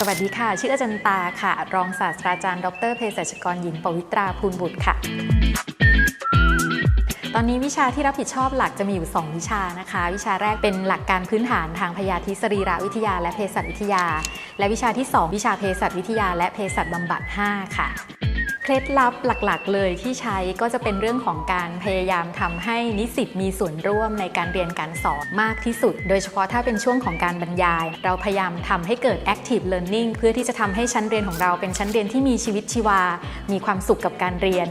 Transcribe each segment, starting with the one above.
สวัสดีค่ะ ชื่ออาจารย์ตาค่ะ รองศาสตราจารย์ ดรเภสัชกรหญิงปวิตราภูลบุตรค่ะ ตอนนี้วิชาที่รับผิดชอบหลักจะมีอยู่ 2 วิชานะคะ วิชาแรกเป็นหลักการพื้นฐานทางพยาธิสรีรวิทยาและเภสัชวิทยา และวิชาที่ 2 วิชาเภสัชวิทยาและเภสัชบำบัด 5 ค่ะ คล็ดลับหลักๆ เลยที่ใช้ก็จะเป็นเรื่องของการพยายามทำให้นิสิตมีส่วนร่วมในการเรียนการสอนมากที่สุด โดยเฉพาะถ้าเป็นช่วงของการบรรยาย เราพยายามทำให้เกิด active learning เพื่อที่จะทำให้ชั้นเรียนของเราเป็นชั้นเรียนที่มีชีวิตชีวา มีความสุขกับการเรียน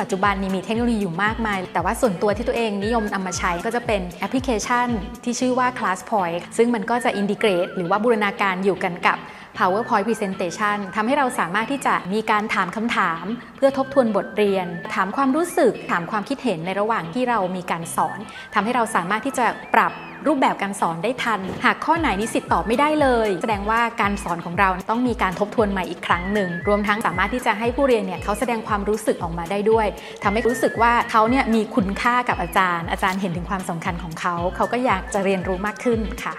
ปัจจุบันนี้มีเทคโนโลยีอยู่มากมาย แต่ว่าส่วนตัวที่ตัวเองนิยมนำมาใช้ก็จะเป็นแอปพลิเคชันที่ชื่อว่า ClassPoint ซึ่งมันก็จะอินดิเกรตหรือว่าบูรณาการอยู่กันกับ PowerPoint Presentation ทำให้เราสามารถที่จะมีการถามคำถาม เพื่อทบทวนบทเรียน ถามความรู้สึก ถามความคิดเห็นในระหว่างที่เรามีการสอนทำให้เราสามารถที่จะปรับรูปแบบการสอนได้ทัน หากข้อไหนนิสิตตอบไม่ได้เลย แสดงว่าการสอนของเราต้องมีการทบทวนใหม่อีกครั้งหนึ่ง รวมทั้งสามารถที่จะให้ผู้เรียนเนี่ยเขาแสดงความรู้สึกออกมาได้ด้วยทำให้รู้สึกว่าเขาเนี่ยมีคุณค่ากับอาจารย์ อาจารย์เห็นถึงความสำคัญของเขา เขาก็อยากจะเรียนรู้มากขึ้นค่ะ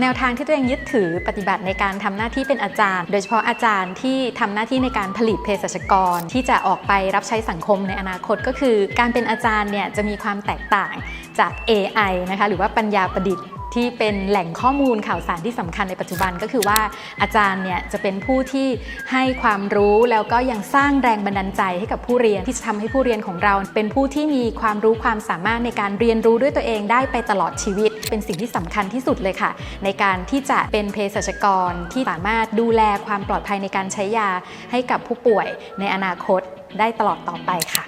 แนวทางที่ตัวเองยึดถือปฏิบัติในการทำหน้าที่เป็นอาจารย์ โดยเฉพาะอาจารย์ที่ทำหน้าที่ในการผลิตเภสัชกร ที่จะออกไปรับใช้สังคมในอนาคตก็คือ การเป็นอาจารย์เนี่ยจะมีความแตกต่างจาก AI นะคะหรือว่าปัญญาประดิษฐ์ ที่เป็นแหล่งข้อมูลข่าวสารที่สำคัญในปัจจุบันก็คือว่าอาจารย์เนี่ยจะเป็นผู้ที่ให้ความรู้แล้วก็ยังสร้างแรงบันดาลใจให้กับผู้เรียนที่จะทำให้ผู้เรียนของเรา เป็นผู้ที่มีความรู้ความสามารถในการเรียนรู้ด้วยตัวเองได้ไปตลอดชีวิต เป็นสิ่งที่สำคัญที่สุดเลยค่ะ ในการที่จะเป็นเภสัชกรที่สามารถดูแลความปลอดภัยในการใช้ยาให้กับผู้ป่วยในอนาคตได้ตลอดต่อไปค่ะ